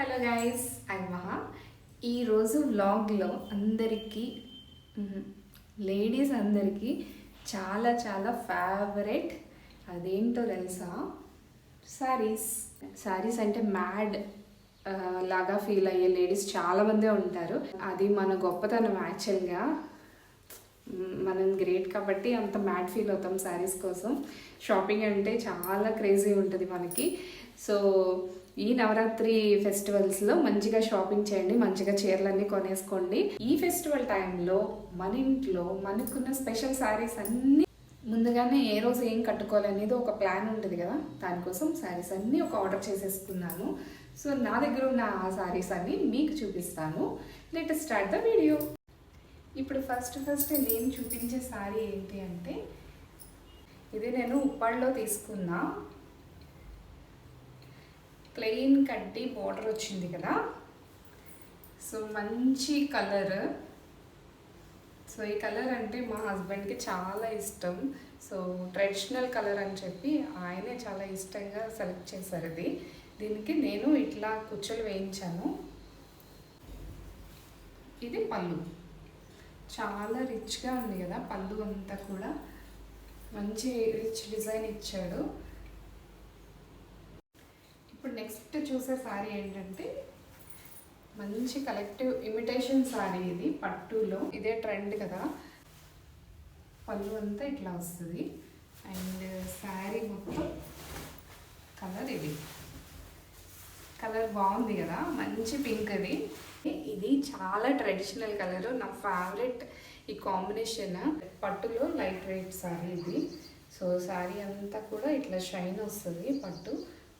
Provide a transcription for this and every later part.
Hello guys I మహా ఈరోజు వ్లాగ్లో అందరికీ లేడీస్ అందరికీ చాలా చాలా ఫేవరెట్ అదేంటో తెలుసా? శారీస్ శారీస్ అంటే మ్యాడ్ లాగా ఫీల్ అయ్యే లేడీస్ చాలామందే ఉంటారు. అది మన గొప్పతనం యాక్చువల్గా మనం గ్రేట్ కాబట్టి అంత మ్యాడ్ ఫీల్ అవుతాం శారీస్ కోసం. షాపింగ్ అంటే చాలా క్రేజీ ఉంటుంది మనకి. సో ఈ నవరాత్రి ఫెస్టివల్స్లో మంచిగా షాపింగ్ చేయండి మంచిగా చీరలన్నీ కొనేసుకోండి. ఈ ఫెస్టివల్ టైంలో మన ఇంట్లో మనకున్న స్పెషల్ శారీస్ అన్నీ ముందుగానే ఏ రోజు ఏం కట్టుకోవాలనేది ఒక ప్లాన్ ఉంటుంది కదా. దానికోసం శారీస్ అన్నీ ఒక ఆర్డర్ చేసేసుకున్నాను. సో నా దగ్గర ఉన్న ఆ శారీస్ అన్ని మీకు చూపిస్తాను. లెట్ స్టార్ట్ ద వీడియో ఇప్పుడు ఫస్ట్ ఫస్ట్ నేను చూపించే శారీ ఏంటి అంటే ఇది నేను ఉప్పాడులో తీసుకున్నా ప్లెయిన్ కట్టి బార్డర్ వచ్చింది కదా. సో మంచి కలర్. సో ఈ కలర్ అంటే మా హస్బెండ్కి చాలా ఇష్టం. సో ట్రెడిషనల్ కలర్ అని చెప్పి ఆయనే చాలా ఇష్టంగా సెలెక్ట్ చేశారు ఇది. దీనికి నేను ఇట్లా కుచ్చులు వేయించాను. ఇది పళ్ళు. చాలా రిచ్గా ఉంది కదా పళ్ళు అంతా కూడా. మంచి రిచ్ డిజైన్ ఇచ్చాడు. ఇప్పుడు నెక్స్ట్ చూసే శారీ ఏంటంటే మంచి కలెక్టివ్ ఇమిటేషన్ శారీ ఇది పట్టులో. ఇదే ట్రెండ్ కదా. పళ్ళు అంతా ఇట్లా వస్తుంది. అండ్ శారీ మొత్తం కలర్ ఇది. కలర్ బాగుంది కదా. మంచి పింక్ అది. ఇది చాలా ట్రెడిషనల్ కలర్ నా ఫేవరెట్ ఈ కాంబినేషన్ పట్టులో లైట్ వెయిట్ శారీ ఇది. సో శారీ అంతా కూడా ఇట్లా షైన్ వస్తుంది పట్టు.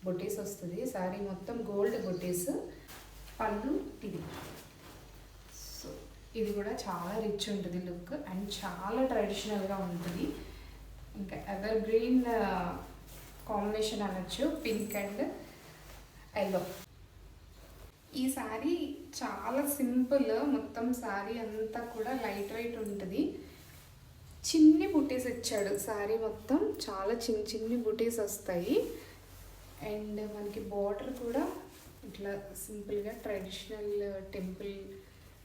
బుటీస్ వస్తుంది. శారీ మొత్తం గోల్డ్ బుటీస్ పళ్ళు ఇది. సో ఇది కూడా చాలా రిచ్ ఉంటుంది లుక్ అండ్ చాలా ట్రెడిషనల్గా ఉంటుంది. ఇంకా ఎవర్ గ్రీన్ కాంబినేషన్ అనొచ్చు పింక్ అండ్ ఎల్లో ఈ శారీ చాలా సింపుల్ మొత్తం శారీ అంతా కూడా లైట్ వెయిట్ ఉంటుంది. చిన్ని బుటీస్ ఇచ్చాడు. శారీ మొత్తం చాలా చిన్న చిన్ని బుటీస్ వస్తాయి. అండ్ మనకి బార్డర్ కూడా ఇట్లా సింపుల్గా ట్రెడిషనల్ టెంపుల్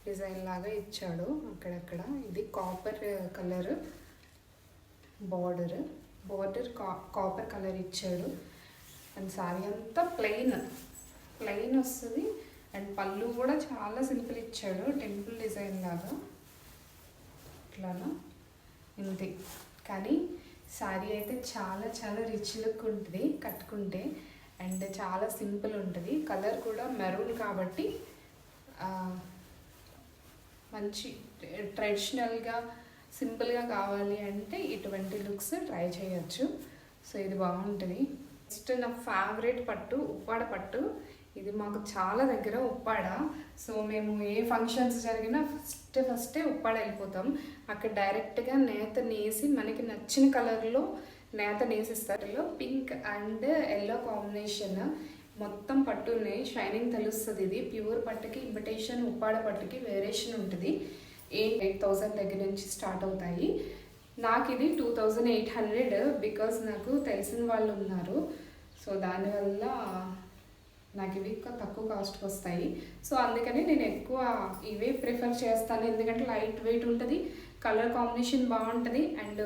డిజైన్ లాగా ఇచ్చాడు అక్కడక్కడ. ఇది కాపర్ కలర్ బార్డర్. బార్డర్ కా కాపర్ కలర్ ఇచ్చాడు. అండ్ సారీ అంతా ప్లెయిన్ ప్లెయిన్ వస్తుంది. అండ్ పళ్ళు కూడా చాలా సింపుల్ ఇచ్చాడు టెంపుల్ డిజైన్ లాగా. ఇట్లానా? ఇంతే. కానీ శారీ అయితే చాలా చాలా రిచ్ లుక్ ఉంటుంది కట్టుకుంటే. అండ్ చాలా సింపుల్ ఉంటుంది. కలర్ కూడా మెరూన్ కాబట్టి మంచి ట్రెడిషనల్గా సింపుల్గా కావాలి అంటే ఇటువంటి లుక్స్ ట్రై చేయొచ్చు. సో ఇది బాగుంటుంది. నెక్స్ట్ నా ఫేవరెట్ పట్టు ఉప్పాడ పట్టు. ఇది మాకు చాలా దగ్గర ఉప్పాడ. సో మేము ఏ ఫంక్షన్స్ జరిగినా ఫస్ట్ ఫస్టే ఉప్పాడ వెళ్ళిపోతాం. అక్కడ డైరెక్ట్గా నేత నేసి మనకి నచ్చిన కలర్లో నేత నేసిస్తారు పింక్ అండ్ ఎల్లో కాంబినేషన్ మొత్తం పట్టునే షైనింగ్ తెలుస్తుంది ఇది. ప్యూర్ పట్టుకి ఇన్విటేషన్ ఉప్పాడ పట్టుకి వేరియేషన్ ఉంటుంది. ఎయిట్ ఎయిట్ థౌజండ్ దగ్గర నుంచి స్టార్ట్ అవుతాయి. నాకు ఇది two thousand eight hundred because నాకు తెలిసిన వాళ్ళు ఉన్నారు. సో దానివల్ల నాకు ఇవి తక్కువ కాస్ట్కి వస్తాయి. సో అందుకని నేను ఎక్కువ ఇవే ప్రిఫర్ చేస్తాను. ఎందుకంటే లైట్ వెయిట్ ఉంటుంది కలర్ కాంబినేషన్ బాగుంటుంది అండ్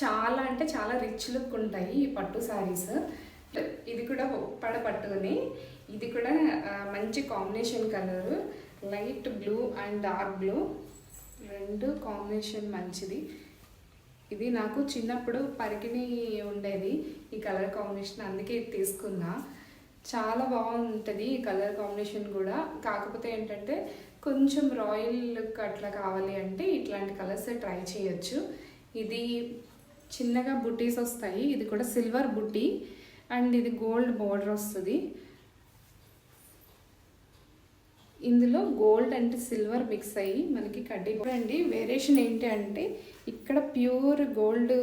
చాలా అంటే చాలా రిచ్ లుక్ ఉంటాయి ఈ పట్టు శారీస్ ఇది కూడా పడ పట్టుకుని ఇది కూడా మంచి combination colour light blue and dark blue రెండు కాంబినేషన్ మంచిది. ఇది నాకు చిన్నప్పుడు పరికిణి ఉండేది ఈ కలర్ కాంబినేషన్ అందుకే ఇది తీసుకున్నా. చాలా బాగుంటుంది ఈ కలర్ కాంబినేషన్ కూడా. కాకపోతే ఏంటంటే కొంచెం రాయల్ లుక్ అట్లా కావాలి అంటే ఇట్లాంటి కలర్స్ ట్రై చేయొచ్చు. ఇది చిన్నగా బుటీస్ వస్తాయి. ఇది కూడా సిల్వర్ బుట్టి అండ్ ఇది గోల్డ్ బార్డర్ వస్తుంది. ఇందులో గోల్డ్ అండ్ సిల్వర్ మిక్స్ అయ్యి మనకి కడ్డీ అండి వేరియేషన్ ఏంటి అంటే ఇక్కడ ప్యూర్ గోల్డ్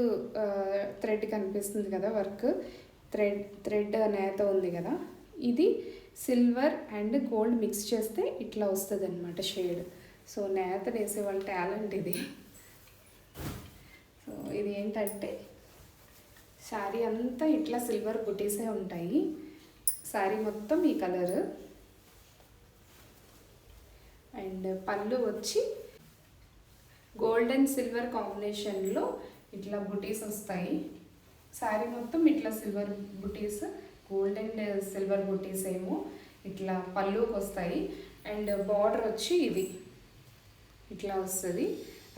థ్రెడ్ కనిపిస్తుంది కదా వర్క్. థ్రెడ్ థ్రెడ్ నేత ఉంది కదా ఇది సిల్వర్ అండ్ గోల్డ్ మిక్స్ చేస్తే ఇట్లా వస్తుంది అనమాట షేడ్ సో నేత వేసే వాళ్ళ టాలెంట్ ఇది. సో ఇది ఏంటంటే శారీ అంతా ఇట్లా సిల్వర్ బుటీసే ఉంటాయి. శారీ మొత్తం ఈ కలర్ అండ్ పళ్ళు వచ్చి గోల్డ్ అండ్ సిల్వర్ కాంబినేషన్లో ఇట్లా బుటీస్ వస్తాయి శారీ మొత్తం ఇట్లా silver buttis gold and silver బుటీస్ ఏమో ఇట్లా పళ్ళుకి వస్తాయి. అండ్ బార్డర్ వచ్చి ఇది. ఇట్లా వస్తుంది.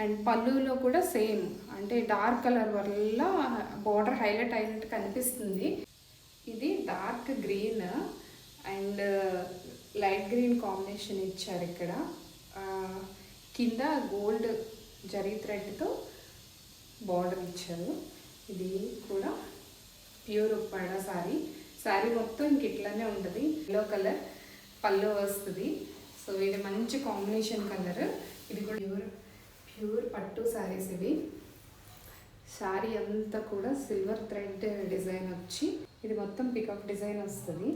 అండ్ పళ్ళులో కూడా సేమ్ అంటే డార్క్ కలర్ వల్ల బార్డర్ హైలైట్ అయినట్టు కనిపిస్తుంది. ఇది dark green and light green combination ఇచ్చారు ఇక్కడ. కింద గోల్డ్ జరీ థ్రెడ్తో బార్డర్ ఇచ్చారు. ఇది కూడా ప్యూర్ ఉప్పాడ శారీ శారీ మొత్తం ఇంక ఇట్లానే ఉంటుంది. ఎల్లో కలర్ పళ్ళు వస్తుంది. సో ఇది మంచి కాంబినేషన్ కలర్ ఇది కూడా ప్యూర్ ప్యూర్ పట్టు శారీస్ ఇవి. శారీ అంతా కూడా సిల్వర్ థ్రెడ్ డిజైన్ వచ్చి ఇది మొత్తం పికప్ డిజైన్ వస్తుంది.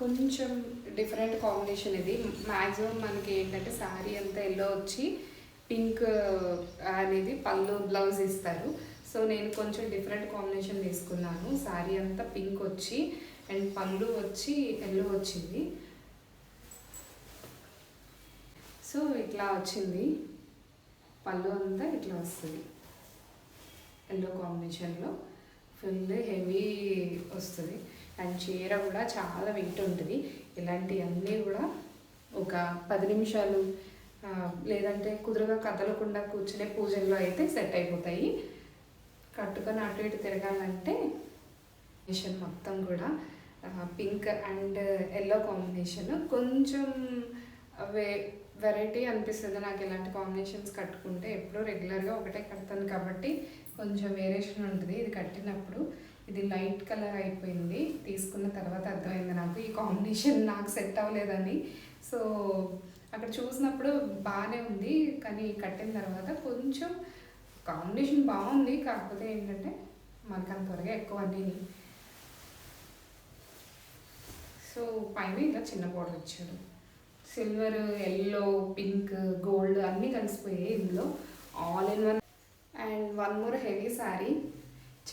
కొంచెం డిఫరెంట్ కాంబినేషన్ ఇది. మ్యాక్సిమం మనకి ఏంటంటే శారీ అంతా ఎల్లో వచ్చి పింక్ అనేది పళ్ళు బ్లౌజ్ ఇస్తారు. సో నేను కొంచెం డిఫరెంట్ కాంబినేషన్ తీసుకున్నాను. శారీ అంతా పింక్ వచ్చి అండ్ పళ్ళు వచ్చి ఎల్లో వచ్చింది. సో ఇట్లా వచ్చింది. పళ్ళు అంతా ఇట్లా వస్తుంది. ఎల్లో కాంబినేషన్లో. ఫుల్ హెవీ వస్తుంది. అండ్ చీర కూడా చాలా వెయిట్ ఉంటుంది. ఇలాంటివన్నీ కూడా ఒక పది నిమిషాలు లేదంటే కుదురుగా కదలకుండా కూర్చునే పూజల్లో అయితే సెట్ అయిపోతాయి. కట్టుకొని అటు ఇటు తిరగాలంటే మిషన్ మొత్తం కూడా పింక్ అండ్ ఎల్లో కాంబినేషన్ కొంచెం వే వెరైటీ అనిపిస్తుంది. నాకు ఇలాంటి కాంబినేషన్స్ కట్టుకుంటే ఎప్పుడూ రెగ్యులర్గా ఒకటే కడతాను కాబట్టి కొంచెం వేరియేషన్ ఉంటుంది. ఇది కట్టినప్పుడు ఇది లైట్ కలర్ అయిపోయింది. తీసుకున్న తర్వాత అర్థమైంది నాకు ఈ కాంబినేషన్ నాకు సెట్ అవ్వలేదని. సో అక్కడ చూసినప్పుడు బాగానే ఉంది కానీ కట్టిన తర్వాత కొంచెం కాంబినేషన్ బాగుంది కాకపోతే ఏంటంటే మనకు అంత త్వరగా ఎక్కువ అన్నీ సో పైన ఇలా చిన్న బోర్డర్ ఇచ్చాడు సిల్వర్ ఎల్లో పింక్ గోల్డ్ అన్నీ కలిసిపోయాయి ఇందులో. All in one and one more heavy sari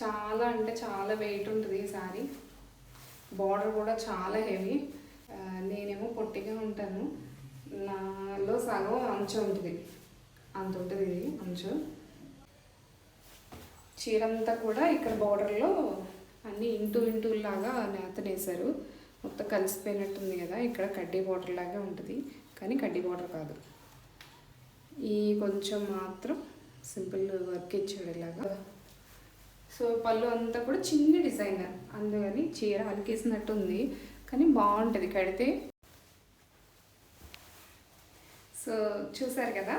చాలా అంటే చాలా వెయిట్ ఉంటుంది ఈ శారీ బార్డర్ కూడా చాలా హెవీ uh, నేనేమో పొట్టిగా ఉంటాను. నాలో సగం అంచు ఉంటుంది. అంత ఉంటుంది ఇది అంచు. చీరంతా కూడా ఇక్కడ బార్డర్లో అన్ని ఇంటూ ఇంటూ లాగా నేతనేసారు మొత్తం కలిసిపోయినట్టుంది కదా ఇక్కడ కడ్డీ బార్డర్ లాగా ఉంటుంది. కానీ కడ్డీ బార్డర్ కాదు. ఈ కొంచెం మాత్రం సింపుల్ వర్క్ ఇచ్చాడు ఇలాగా. సో పళ్ళు అంతా కూడా చిన్న డిజైన్ అందుకని చీర అలికేసినట్టు ఉంది కానీ బాగుంటుంది కడితే సో చూసారు కదా?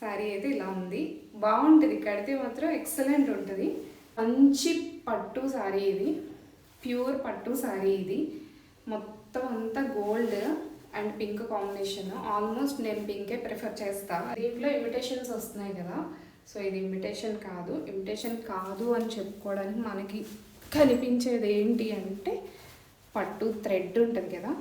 శారీ అయితే ఇలా ఉంది. బాగుంటుంది. కడితే మాత్రం ఎక్సలెంట్ ఉంటుంది. మంచి పట్టు శారీ ఇది. ప్యూర్ పట్టు శారీ ఇది. మొత్తం అంతా gold and pink combination. Almost నేను పింకే ప్రిఫర్ చేస్తా. దీంట్లో ఇన్విటేషన్స్ వస్తున్నాయి కదా? సో ఇది ఇన్విటేషన్ కాదు. ఇన్విటేషన్ కాదు అని చెప్పుకోవడానికి మనకి కనిపించేది ఏంటి అంటే పట్టు థ్రెడ్ ఉంటుంది కదా?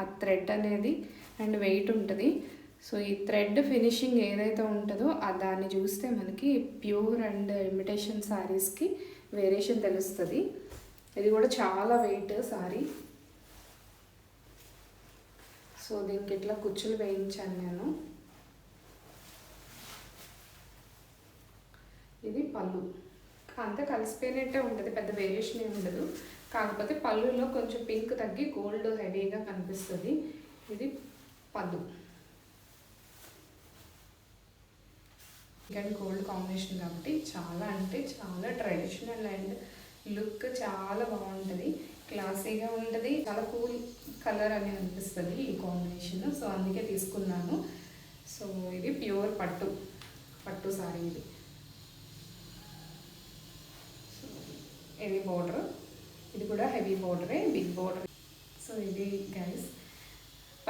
ఆ థ్రెడ్ అనేది అండ్ వెయిట్ ఉంటుంది. సో ఈ థ్రెడ్ ఫినిషింగ్ ఏదైతే ఉంటుందో ఆ దాన్ని చూస్తే మనకి ప్యూర్ అండ్ ఇమిటేషన్ శారీస్కి వేరియేషన్ తెలుస్తుంది. ఇది కూడా చాలా వెయిట్ శారీ. సో దీనికి ఇట్లా కుచ్చులు వేయించాను నేను. ఇది పళ్ళు. అంతా కలిసిపోయినట్టే ఉంటుంది పెద్ద వేరియేషన్ ఏమి ఉండదు. కాకపోతే పళ్ళులో కొంచెం పింక్ తగ్గి గోల్డ్ హెవీగా కనిపిస్తుంది. ఇది పళ్ళు. అండ్ గోల్డ్ కాంబినేషన్ కాబట్టి చాలా అంటే చాలా ట్రెడిషనల్ అండ్ లుక్ చాలా బాగుంటుంది. క్లాసీగా ఉంటుంది. చాలా కూల్ కలర్ అని అనిపిస్తుంది ఈ కాంబినేషన్ సో అందుకే తీసుకున్నాను. సో ఇది ప్యూర్ పట్టు. పట్టు సారీ ఇది. సో ఇది బోర్డర్ ఇది కూడా హెవీ బోర్డరే బిగ్ బోర్డర్ సో ఇది గైస్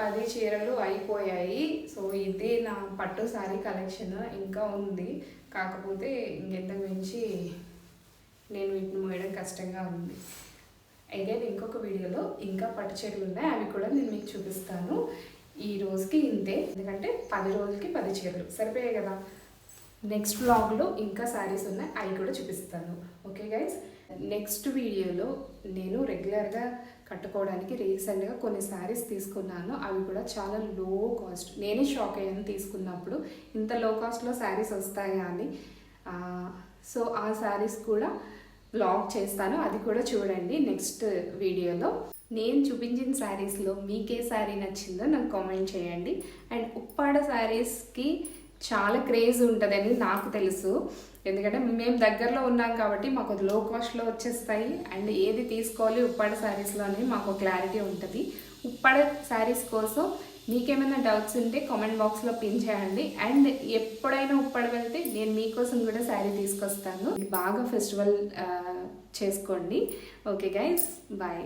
పది చీరలు అయిపోయాయి. సో ఇది నా పట్టు శారీ కలెక్షన్ ఇంకా ఉంది. కాకపోతే ఇంకెంతకు మించి నేను వీటిని మోయడం కష్టంగా ఉంది. అగైన్ ఇంకొక వీడియోలో ఇంకా పట్టు చీరలు ఉన్నాయి. అవి కూడా నేను మీకు చూపిస్తాను. ఈ రోజుకి ఇంతే. ఎందుకంటే పది రోజులకి పది చీరలు. సరిపోయాయి కదా? నెక్స్ట్ బ్లాగ్లో ఇంకా శారీస్ ఉన్నాయి. అవి కూడా చూపిస్తాను. ఓకే గైస్ నెక్స్ట్ వీడియోలో నేను రెగ్యులర్గా కట్టుకోవడానికి రీసెంట్గా కొన్ని శారీస్ తీసుకున్నాను. అవి కూడా చాలా లో కాస్ట్ నేనే షాక్ అయ్యాను తీసుకున్నప్పుడు. ఇంత లో కాస్ట్లో శారీస్ వస్తాయా అని. సో ఆ శారీస్ కూడా బ్లాగ్ చేస్తాను. అది కూడా చూడండి నెక్స్ట్ వీడియోలో. నేను చూపించిన శారీస్లో మీకే శారీ నచ్చిందో నాకు కామెంట్ చేయండి. అండ్ ఉప్పాడ శారీస్కి చాలా క్రేజ్ ఉంటుందని నాకు తెలుసు. ఎందుకంటే మేము దగ్గరలో ఉన్నాం కాబట్టి మాకు లో కాస్ట్లో వచ్చేస్తాయి. అండ్ ఏది తీసుకోవాలి ఉప్పాడ శారీస్లో అని మాకు క్లారిటీ ఉంటుంది. ఉప్పాడ శారీస్ కోసం మీకేమైనా డౌట్స్ ఉంటే కామెంట్ బాక్స్లో పిన్ చేయండి. అండ్ ఎప్పుడైనా ఉప్పాడ వెళ్తే నేను మీకోసం కూడా శారీ తీసుకొస్తాను. బాగా ఫెస్టివల్ చేసుకోండి. Okay guys bye